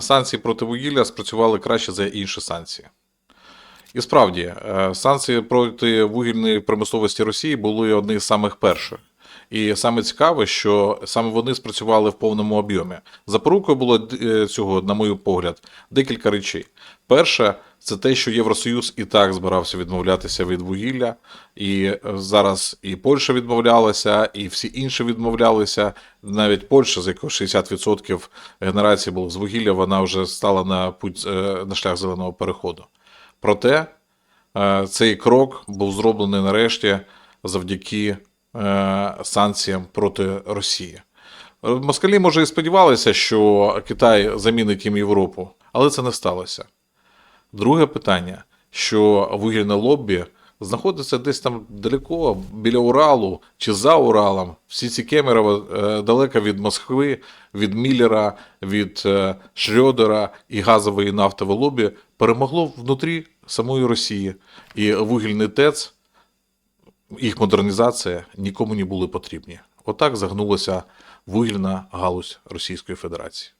санкції проти вугілля спрацювали краще за інші санкції. І справді, е, санкції проти вугільної промисловості Росії були одні з самих перших. І саме цікаве, що саме вони спрацювали в повному об'ємі. Запорукою було е, цього, на мій погляд, декілька речей. Перше, це те, що Євросоюз і так збирався відмовлятися від вугілля, і е, зараз і Польща відмовлялася, і всі інші відмовлялися. Навіть Польща, з якого 60% генерації було з вугілля, вона вже стала на путь е, на шлях зеленого переходу. Проте цей крок був зроблений нарешті завдяки санкціям проти Росії. Е, Москалі, може, і сподівалися, що Китай замінить їм Європу, але це не сталося. Друге питання, що вугільне лоббі знаходиться десь там далеко, біля Уралу чи за Уралом. Всі ці Кемерово е, далеко від Москви, від Міллера, від е, Шрёдера і газове і нафтове лобі перемогло внутрі самої Росії. І вугільний ТЕЦ, їх модернізація нікому не були потрібні. Отак загнулася вугільна галузь Російської Федерації.